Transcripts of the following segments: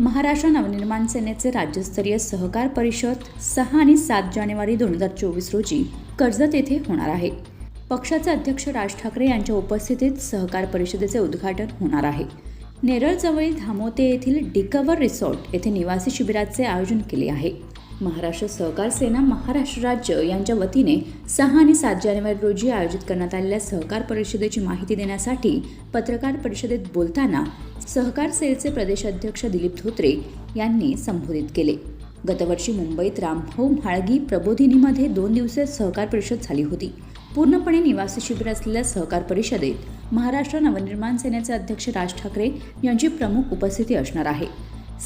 महाराष्ट्र नवनिर्माण सेनेचे राज्यस्तरीय सहकार परिषद सहा आणि सात जानेवारी दोन हजार चोवीस रोजी कर्जत येथे होणार आहे. पक्षाचे अध्यक्ष राज ठाकरे यांच्या उपस्थितीत सहकार परिषदेचे उद्घाटन होणार आहे. नेरळजवळील धामोते येथील डिकवर रिसॉर्ट येथे निवासी शिबिराचे आयोजन केले आहे. महाराष्ट्र सहकार सेना महाराष्ट्र राज्य यांच्या वतीने सहा आणि सात जानेवारी रोजी आयोजित करण्यात आलेल्या सहकार परिषदेची माहिती देण्यासाठी पत्रकार परिषदेत बोलताना सहकार सेलचे प्रदेशाध्यक्ष दिलीप धोत्रे यांनी संबोधित केले. गतवर्षी मुंबईत रामभाऊ म्हाळगी प्रबोधिनीमध्ये दोन दिवसीय सहकार परिषद झाली होती. पूर्णपणे निवासी शिबिर असलेल्या सहकार परिषदेत महाराष्ट्र नवनिर्माण सेनेचे अध्यक्ष राज ठाकरे यांची प्रमुख उपस्थिती असणार आहे.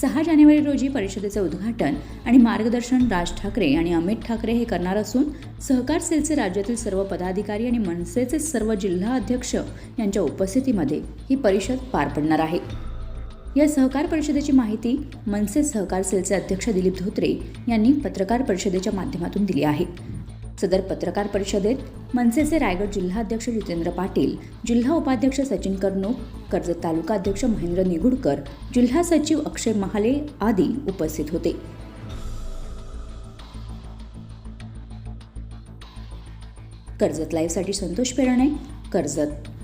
सहा जानेवारी रोजी परिषदेचे उद्घाटन आणि मार्गदर्शन राज ठाकरे आणि अमित ठाकरे हे करणार असून सहकार सेलचे राज्यातील सर्व पदाधिकारी आणि मनसेचे सर्व जिल्हा अध्यक्ष यांच्या उपस्थितीमध्ये ही परिषद पार पडणार आहे. या सहकार परिषदेची माहिती मनसे सहकार सेलचे अध्यक्ष दिलीप धोत्रे यांनी पत्रकार परिषदेच्या माध्यमातून दिली आहे. सदर पत्रकार परिषदेत मनसेचे रायगड जिल्हाध्यक्ष जितेंद्र पाटील जिल्हा उपाध्यक्ष सचिन कर्णूक कर्जत तालुका अध्यक्ष महेंद्र निगुडकर जिल्हा सचिव अक्षय महाले आदी उपस्थित होते. कर्जत लाईव्हसाठी संतोष पेरणे कर्जत.